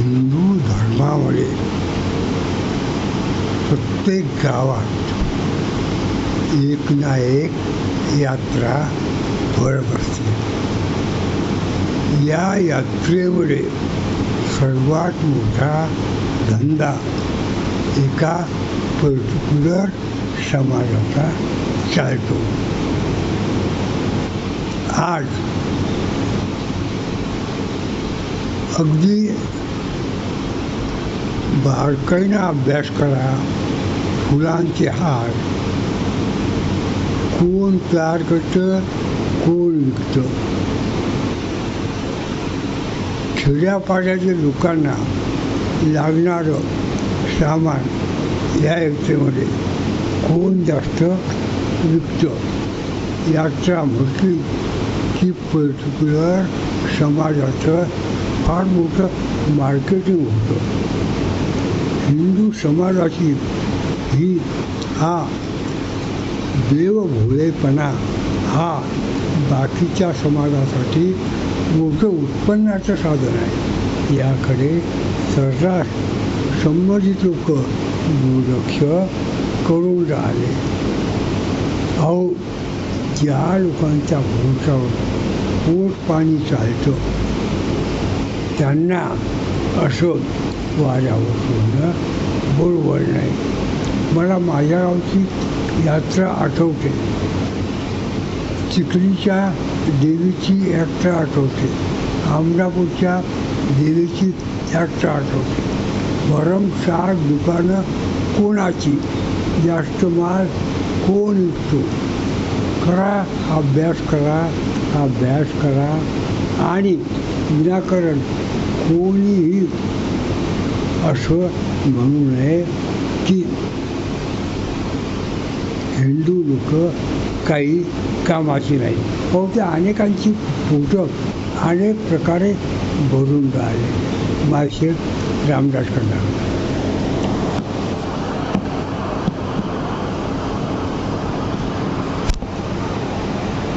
हिंदू धर्मामध्ये प्रत्येक गावात एक ना एक यात्रा भरत असते या यात्रेमुळे सर्वात मोठा धंदा एका पर्टिक्युलर समाजाचा चालतो. आज अगदी बारकाईनं अभ्यास करा. फुलांचे हार. कोण तयार करतं? कोण विकतं? खेड्यापाड्याच्या लोकांना लागणारं सामान या यात्रेमध्ये कोण जास्त विकतं? यात्रा म्हटली की पर्टिक्युलर समाजाचं फार मोठं मार्केटिंग होतं. समाजाची ही हा देवभोळेपणा हा बाकीच्या समाजासाठी मोठं उत्पन्नाचं साधन आहे. याकडे सर्रास संबंधित लोक दुर्लक्ष करून राहिले. अहो ज्या लोकांच्या भोवतावर पोट पाणी चालतं त्यांना असं वाऱ्यावर सोडणं बरोबर नाही. मला माझ्या गावची यात्रा आठवते. चिखलीच्या देवीची यात्रा आठवते. आमदापूरच्या देवीची यात्रा आठवते. भरमसाठ दुकानं कोणाची? जास्त माल कोण विकतो? करा अभ्यास करा अभ्यास करा. आणि निराकरण कोणीही असं म्हणू नये की हिंदू लोक काही कामाची नाही. हो ते अनेकांची पोटं अनेक प्रकारे भरून राहिले. मासे रामदास करणार.